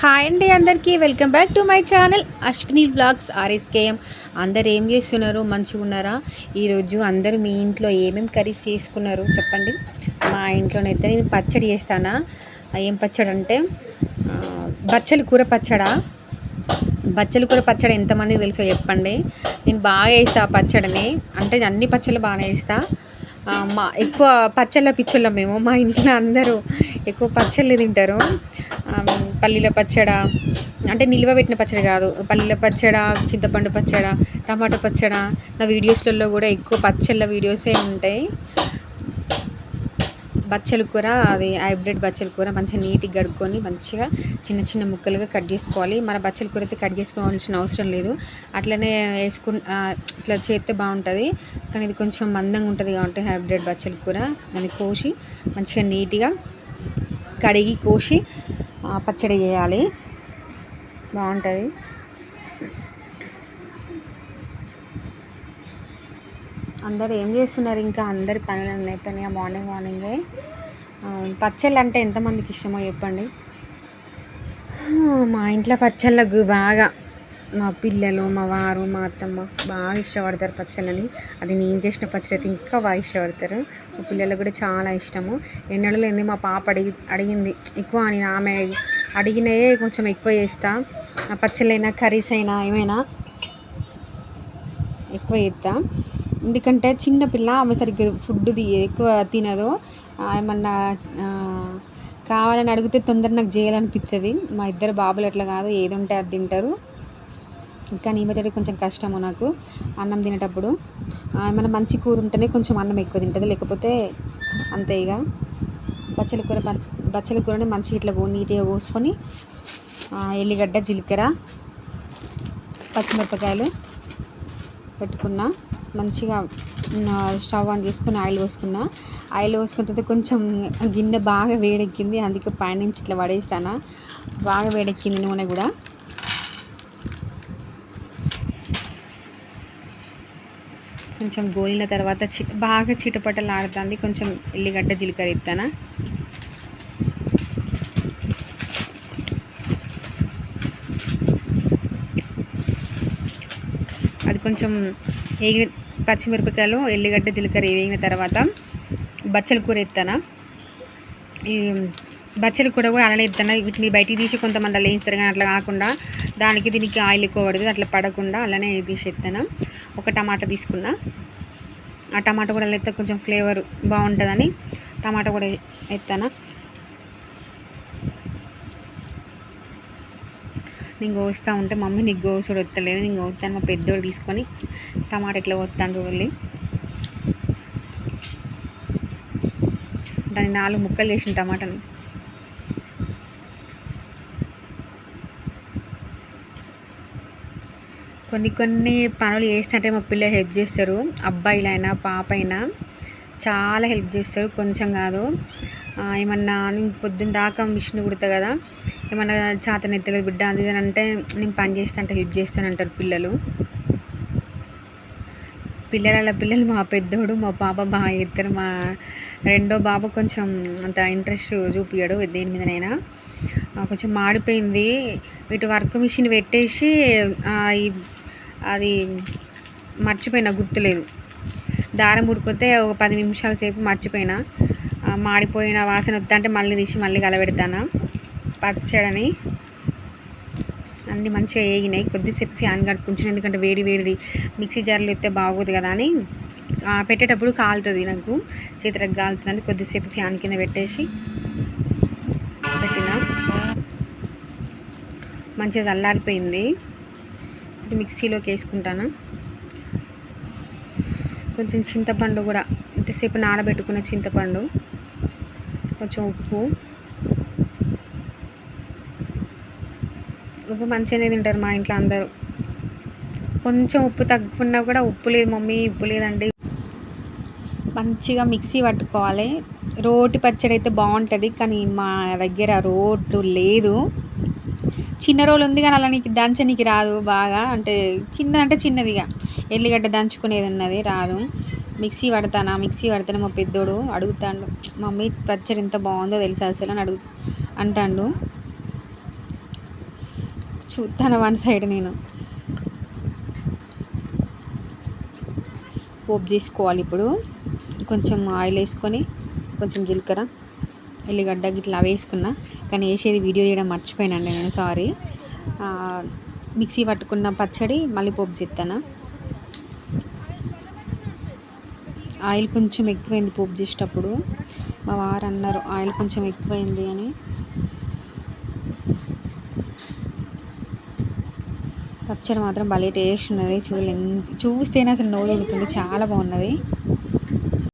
Hi అండి అందరికీ welcome back to my channel Ashwini blogs RSKM. అందరు ఏం చేస్తున్నారు? మంచిగా ఉన్నారా ఈరోజు అందరూ మీ ఇంట్లో ఏమేమి కర్రీస్ చేసుకున్నారు చెప్పండి. మా ఇంట్లోనైతే నేను పచ్చడి చేస్తానా? ఏం పచ్చడి అంటే బచ్చలి కూర పచ్చడా? బచ్చలి కూర పచ్చడి ఎంతమంది తెలుసో చెప్పండి. నేను బాగా వేస్తా పచ్చడిని. అంటే అన్ని పచ్చళ్ళు బాగానే వేస్తా మా ఎక్కువ పచ్చళ్ళ పిచ్చళ్ళం మేము. మా ఇంట్లో అందరూ ఎక్కువ పచ్చళ్ళు తింటారు. పల్లీల పచ్చడ అంటే నిల్వ పెట్టిన పచ్చడి కాదు. పల్లీల పచ్చడ చింతపండు పచ్చడ టమాటా పచ్చడ. నా వీడియోస్లలో కూడా ఎక్కువ పచ్చళ్ళ వీడియోసే ఉంటాయి. బచ్చల కూర అది హైబ్రిడ్ బచ్చల కూర మంచిగా నీట్గా కడుక్కొని మంచిగా చిన్న చిన్న ముక్కలుగా కట్ చేసుకోవాలి. మన బచ్చల కూర అయితే కట్ చేసుకోవాల్సిన అవసరం లేదు. అట్లనే వేసుకు ఇట్లా చేస్తే బాగుంటుంది. కానీ ఇది కొంచెం మందంగా ఉంటుంది కాబట్టి హైబ్రిడ్ బచ్చల కూర. దాన్ని కోసి మంచిగా నీట్గా కడిగి కోసి పచ్చడి చేయాలి. బాగుంటుంది. అందరు ఏం చేస్తున్నారు ఇంకా? అందరి పనులు అయిపోయినాయి? మార్నింగ్ మార్నింగే. పచ్చళ్ళు అంటే ఎంతమందికి ఇష్టమో చెప్పండి. మా ఇంట్లో పచ్చళ్ళకు బాగా మా పిల్లలు మా వారు మా అత్తమ్మ బాగా ఇష్టపడతారు పచ్చళ్ళని. అది నేను చేసిన పచ్చడి అయితే ఇంకా బాగా ఇష్టపడతారు. మా పిల్లలకు కూడా చాలా ఇష్టము. ఎన్నడూ లేని మా పాప అడిగి అడిగింది ఎక్కువ నేను ఆమె అడిగినయే కొంచెం ఎక్కువ చేస్తా. ఆ పచ్చళ్ళైనా కర్రీస్ అయినా ఏమైనా ఎక్కువ చేస్తా. ఎందుకంటే చిన్న పిల్ల ఆమె సరిగ్గా ఫుడ్ ఎక్కువ తినదు. ఏమన్నా కావాలని అడిగితే తొందర నాకు చేయాలనిపిస్తుంది మా ఇద్దరు బాబులు అట్లా కాదు ఏది ఉంటే అది తింటారు. కానీ ఈమెతోటి కొంచెం కష్టము నాకు. అన్నం తినేటప్పుడు ఏమైనా మంచి కూర ఉంటేనే కొంచెం అన్నం ఎక్కువ తింటుంది. లేకపోతే అంతే ఇక బచ్చల కూర బచ్చల కూరని మంచిగా ఇట్లా నీట్గా పోసుకొని ఎల్లిగడ్డ జీలకర్ర పచ్చిమిరపకాయలు పెట్టుకున్నా మంచిగా స్టవ్ ఆన్ చేసుకుని ఆయిల్ పోసుకున్నా. ఆయిల్ పోసుకున్న తర్వాత కొంచెం గిన్నె బాగా వేడెక్కింది. అందుకే పైనుంచి ఇట్లా పడేస్తాను. బాగా వేడెక్కింది నూనె కూడా. కొంచెం గోలిన తర్వాత చి బాగా చిటపటలు ఆడుతుంది కొంచెం ఎల్లిగడ్డ జీలకర్ర ఇస్తానా అది కొంచెం వేగిన పచ్చిమిరపకాయలు ఎల్లిగడ్డ జీలకర్ర వేగిన తర్వాత బచ్చల కూర ఎత్తానా ఈ బచ్చలు కూడా కూడా అలానే ఎత్తాను వీటిని బయటికి తీసి కొంతమంది అలా వేస్తారు కానీ అట్లా కాకుండా దానికి దీనికి ఆయిల్ ఎక్కువ పడుతుంది అట్లా పడకుండా అలానే తీసి ఎత్తాను. ఒక టమాటా తీసుకున్నా. ఆ టమాటా కూడా ఎత్తే కొంచెం ఫ్లేవర్ బాగుంటుందని టమాటా కూడా ఎత్తాను. నేను కోస్తా ఉంటే మమ్మీ నీకు గోసుడు వస్తలేదు నేను కోస్తాను మా పెద్దోడు తీసుకొని టమాటా ఇట్లా కోస్తాను చూడాలి దాన్ని నాలుగు ముక్కలు చేసిన టమాటాని. కొన్ని కొన్ని పనులు చేస్తుంటే మా పిల్లలు హెల్ప్ చేస్తారు. అబ్బాయిలైనా పాప అయినా చాలా హెల్ప్ చేస్తారు. కొంచెం కాదు. ఏమన్నా నేను పొద్దున్న దాకా మిషన్ కుడతా కదా. ఏమన్నా చేతన ఎత్తలేదు బిడ్డ అది ఇది అంటే నేను పని చేస్తా అంటే హెల్ప్ చేస్తాను అంటారు పిల్లలు. పిల్లల పిల్లలు మా పెద్దోడు మా పాప బాగా చేస్తారు. మా రెండో బాబు కొంచెం అంత ఇంట్రెస్ట్ చూపించాడు దేని మీదనైనా. కొంచెం మాడిపోయింది. ఇటు వర్క్ మిషన్ పెట్టేసి ఈ అది మర్చిపోయినా గుర్తులేదు. దారం ఉడిపోతే ఒక పది నిమిషాల సేపు మర్చిపోయినా. మాడిపోయిన వాసన వద్దంటే అంటే మళ్ళీ తీసి మళ్ళీ కలబెడతాను? పచ్చడని. అన్నీ మంచిగా వేగినాయి కొద్దిసేపు ఫ్యాన్ కడుపుంచిన ఎందుకంటే వేడి వేడిది. మిక్సీ జార్లు ఎత్తే బాగోదు కదా అని. పెట్టేటప్పుడు కాలుతుంది నాకు. చేతులకు కాలుతుందని కొద్దిసేపు ఫ్యాన్ కింద పెట్టేసి పెట్టిన. మంచిగా చల్లారిపోయింది. మిక్సీలోకి వేసుకుంటాను. కొంచెం చింతపండు కూడా ఇంతసేపు నానబెట్టుకున్న చింతపండు కొంచెం ఉప్పు. ఉప్పు మంచిగానే తింటారు మా ఇంట్లో అందరూ. కొంచెం ఉప్పు తగ్గుకున్నా కూడా ఉప్పు లేదు మమ్మీ ఉప్పు లేదండి. మంచిగా మిక్సీ పట్టుకోవాలి. రోటి పచ్చడి అయితే బాగుంటుంది కానీ మా దగ్గర రోటు లేదు. చిన్న రోలు ఉంది కానీ అలా నీకు దంచనీకి రాదు బాగా. అంటే చిన్న అంటే చిన్నదిగా. ఎల్లిగడ్డ దంచుకునేది ఉన్నది రాదు. మిక్సీ పడతానా? మిక్సీ పడితేనే మా పెద్దోడు అడుగుతాడు మమ్మీ పచ్చడి ఎంత బాగుందో తెలుసా అసలు? అని అడుగు అంటాడు. చూస్తాను వన్ సైడ్ నేను. పోపు చేసుకోవాలి ఇప్పుడు. కొంచెం ఆయిల్ వేసుకొని కొంచెం జీలకర్ర. ఎల్లిగడ్డ గిట్లా వేసుకున్నా. కానీ వేసేది వీడియో చేయడం మర్చిపోయానండి నేను సారీ. మిక్సీ పట్టుకున్న పచ్చడి మళ్ళీ పోపు చేస్తాను ఆయిల్ కొంచెం ఎక్కువైంది పోపు చేసేటప్పుడు. మా వారు అన్నారు ఆయిల్ కొంచెం ఎక్కువైంది అని. పచ్చడి మాత్రం భలే టేస్ట్ ఉన్నది చూడలేదు చూస్తేనే అసలు నోరు ఉడుతుంది చాలా బాగున్నది.